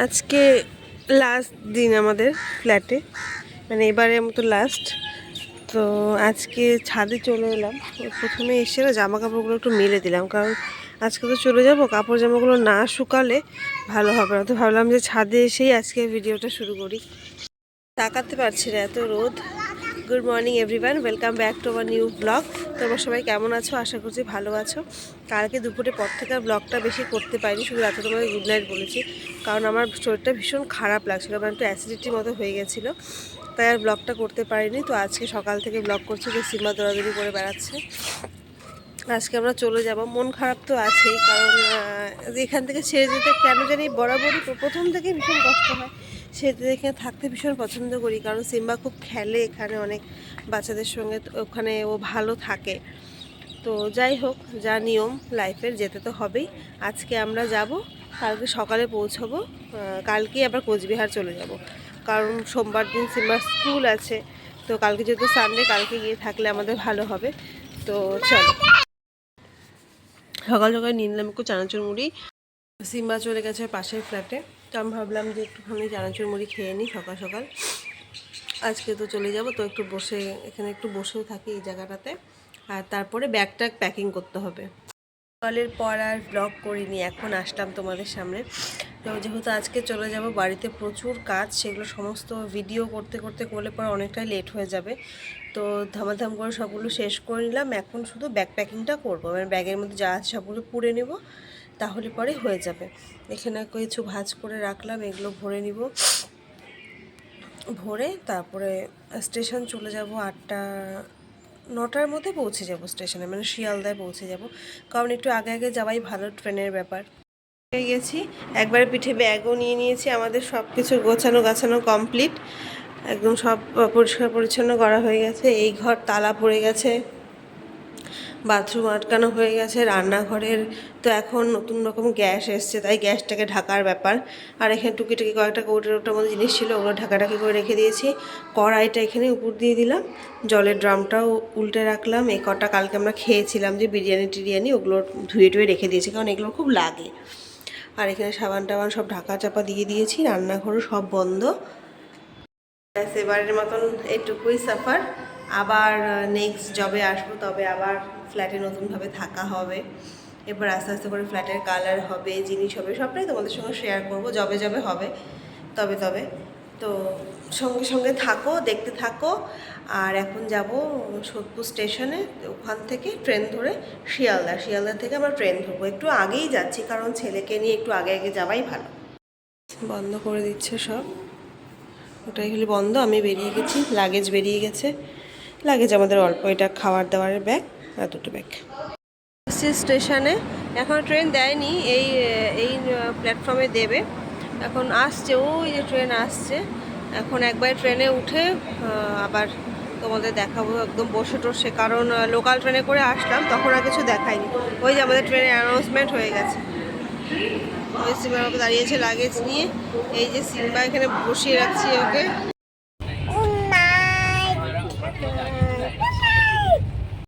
আজকে লাস্ট দিন আমাদের ফ্ল্যাটে মানে এবারের মতো লাস্ট তো আজকে ছাদে চলে এলাম। প্রথমে এসে জামা কাপড়গুলো একটু মেলে দিলাম, কারণ আজকে তো চলে যাব। কাপড় জামাগুলো না শুকালে ভালো হবে না। তো ভাবলাম যে ছাদে এসেই আজকে ভিডিওটা শুরু করি। তাকাতে পারছি না, এত রোদ। Good morning everyone welcome back to our new blog তোমরা সবাই কেমন আছো? আশা করছি ভালো আছো। কালকে দুপুরে পর থেকে ব্লগটা বেশি করতে পারিনি, শুধু রাতে তোমাকে গুড নাইট বলেছি। কারণ আমার শরীরটা ভীষণ খারাপ লাগছিল আমার একটু অ্যাসিডিটির মতো হয়ে গেছিল। তাই আর ব্লগটা করতে পারিনি। তো আজকে সকাল থেকে ব্লগ করছি যে সীমা দৌড়াদৌড়ি করে বেড়াচ্ছে। আজকে আমরা চলে যাব। মন খারাপ তো আছেই, কারণ এখান থেকে ছেড়ে যেতে কেন জানি বরাবরই প্র- প্রথম থেকে ভীষণ কষ্ট হয়। সেটা এখানে থাকতে ভীষণ পছন্দ করি, কারণ সিম্বা খুব খেলে এখানে অনেক বাচ্চাদের সঙ্গে ওখানে ও ভালো থাকে। তো যাই হোক, যা নিয়ম লাইফের যেতে তো হবেই। আজকে আমরা যাব কালকে সকালে পৌঁছাবো কালকে আবার কোচবিহার চলে যাব। কারণ সোমবার দিন সিম্বার স্কুল আছে, তো কালকে যেহেতু সানডে কালকে গিয়ে থাকলে আমাদের ভালো হবে। তো চলো। সকাল সকাল নিয়ে নিলাম একটু চানাচুর মুড়ি। সিম্বা চলে গেছে পাশের ফ্ল্যাটে, তো আমি ভাবলাম যে একটুখানি চানাচুর মুড়ি খেয়ে নিই সকাল সকাল। আজকে তো চলে যাব, তো একটু বসে, এখানে একটু বসেও থাকি এই জায়গাটাতে। আর তারপরে ব্যাগটা প্যাকিং করতে হবে। সকালের পর আর ব্লগ করিনি, এখন আসলাম তোমাদের সামনে। তো যেহেতু আজকে চলে যাব বাড়িতে প্রচুর কাজ, সেগুলো সমস্ত ভিডিও করতে করতে করলে পর অনেকটাই লেট হয়ে যাবে। তো ধামাধাম করে সবগুলো শেষ করে নিলাম, এখন শুধু ব্যাগ প্যাকিংটা করব। মানে ব্যাগের মধ্যে যা আছে সবগুলো পুড়ে নেব, তাহলে পরে হয়ে যাবে। এখানে কিছু ভাজ করে রাখলাম, এগুলো ভরে নিব। ভরে তারপরে স্টেশন চলে যাব আটটা নটার মধ্যে পৌঁছে যাব স্টেশনে মানে শিয়ালদায় পৌঁছে যাব। কারণ একটু আগে আগে যাওয়াই ভালো ট্রেনের ব্যাপার। গেছি। একবার পিঠে ব্যাগও নিয়ে নিয়েছি, আমাদের সব কিছু গোছানো গাছানো কমপ্লিট। একদম সব পরিষ্কার পরিচ্ছন্ন করা হয়ে গেছে। এই ঘর তালা পড়ে গেছে। বাথরুম আটকানো হয়ে গেছে, রান্নাঘরের তো এখন নতুন রকম গ্যাস এসছে, তাই গ্যাসটাকে ঢাকার ব্যাপার। আর এখানে টুকিটাকি কয়েকটা কৌটোর ওটার মধ্যে জিনিস ছিল, ওগুলো ঢাকাটাকি করে রেখে দিয়েছি। কড়াইটা এখানে উপর দিয়ে দিলাম, জলের ড্রামটাও উল্টে রাখলাম। এই কটা কালকে আমরা খেয়েছিলাম যে বিরিয়ানি টিরিয়ানি, ওগুলো ধুয়ে টুয়ে রেখে দিয়েছি, কারণ এগুলো খুব লাগে। আর এখানে সাবান টাবান সব ঢাকা চাপা দিয়ে দিয়েছি, রান্নাঘরও সব বন্ধ। ব্যাস, এবারের মতন এইটুকুই সাফার। আবার নেক্সট জবে আসব, তবে আবার ফ্ল্যাটে নতুনভাবে থাকা হবে। এবার আস্তে আস্তে করে ফ্ল্যাটের কালার হবে, জিনিস হবে, সবটাই তোমাদের সঙ্গে শেয়ার করব জবে জবে হবে, তবে তবে। তো সঙ্গে সঙ্গে থাকো, দেখতে থাকো, আর এখন যাব সোদপুর স্টেশনে, ওখান থেকে ট্রেন ধরে শিয়ালদা। শিয়ালদা থেকে আমরা ট্রেন ধরবো, একটু আগেই যাচ্ছি, কারণ ছেলেকে নিয়ে একটু আগে আগে যাওয়াই ভালো। বন্ধ করে দিচ্ছে সব। ওটাই হলে বন্ধ, আমি বেরিয়ে গেছি লাগেজ বেরিয়ে গেছে। লাগেজ আমাদের অল্প, এটা খাওয়ার দাওয়ারের ব্যাগ আর দুটো ব্যাগ এসছি স্টেশনে এখন ট্রেন দেয়নি, এই এই প্ল্যাটফর্মে দেবে। এখন আসছে, ওই যে ট্রেন আসছে। এখন একবার ট্রেনে উঠে আবার তোমাদের দেখাবো, একদম বসে টসে। কারণ লোকাল ট্রেনে করে আসলাম, তখন আর কিছু দেখায়নি। ওই যে আমাদের ট্রেনের অ্যানাউন্সমেন্ট হয়ে গেছে। ওই বাবা দাঁড়িয়েছে লাগেজ নিয়ে। এই যে সিম্বা এখানে বসিয়ে রাখছি ওকে।